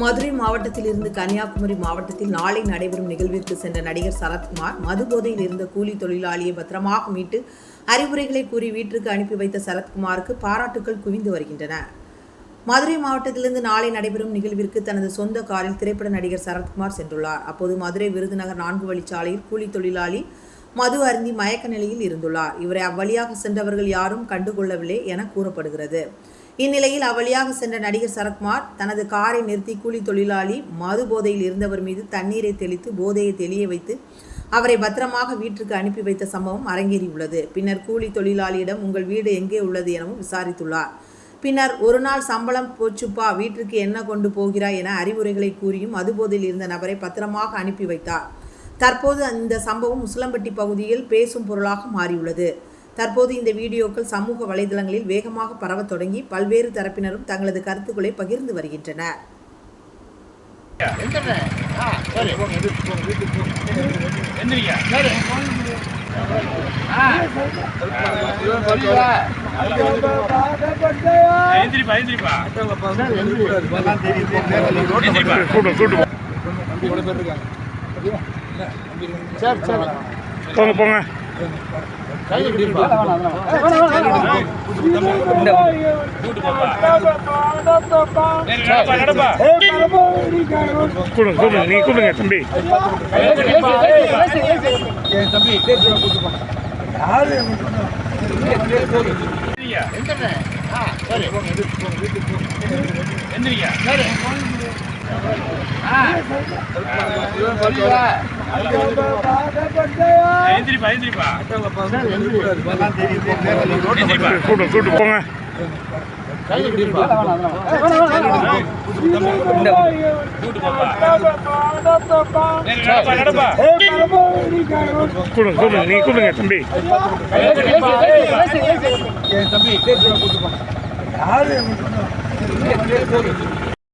மதுரை மாவட்டத்திலிருந்து கன்னியாகுமரி மாவட்டத்தில் நாளை நடைபெறும் நிகழ்விற்கு சென்ற நடிகர் சரத்குமார் மது போதையில் இருந்த கூலி தொழிலாளியை பத்திரமாக மீட்டு அறிவுரைகளை கூறி வீட்டிற்கு அனுப்பி வைத்த சரத்குமாருக்கு பாராட்டுக்கள் குவிந்து வருகின்றன. மதுரை மாவட்டத்திலிருந்து நாளை நடைபெறும் நிகழ்விற்கு தனது சொந்த காரில் திரைப்பட நடிகர் சரத்குமார் சென்றுள்ளார். அப்போது மதுரை விருதுநகர் நான்கு வழிச்சாலையில் கூலி தொழிலாளி மது அருந்தி மயக்க நிலையில் இருந்துள்ளார். இவரை அவ்வழியாக சென்றவர்கள் யாரும் கண்டுகொள்ளவில்லை என கூறப்படுகிறது. இந்நிலையில் அவ்வழியாக சென்ற நடிகர் சரத்குமார் தனது காரை நிறுத்தி கூலி தொழிலாளி மது போதையில் இருந்தவர் மீது தண்ணீரை தெளித்து போதையை தெளிய வைத்து அவரை பத்திரமாக வீட்டிற்கு அனுப்பி வைத்த சம்பவம் அரங்கேறியுள்ளது. பின்னர் கூலி தொழிலாளியிடம் உங்கள் வீடு எங்கே உள்ளது? எனவும் விசாரித்துள்ளார். பின்னர் ஒரு நாள் சம்பளம் போச்சுப்பா வீட்டிற்கு என்ன கொண்டு போகிறாய்? என அறிவுரைகளை கூறியும் மதுபோதையில் இருந்த நபரை பத்திரமாக அனுப்பி வைத்தார். தற்போது இந்த சம்பவம் உசிலம்பட்டி பகுதியில் பேசும் பொருளாக மாறியுள்ளது. தற்போது இந்த வீடியோக்கள் சமூக வலைதளங்களில் வேகமாக பரவத் தொடங்கி பல்வேறு தரப்பினரும் தங்களது கருத்துக்களை பகிர்ந்து வருகின்றனர். போங்க போங்க. கூடுங்க நீ கூடுங்க தம்பி எந்திரியா போங்க கூட்டு நடப்பா நடப்பா கூடுங்க கூடுங்க நீ கூடுங்க தம்பி.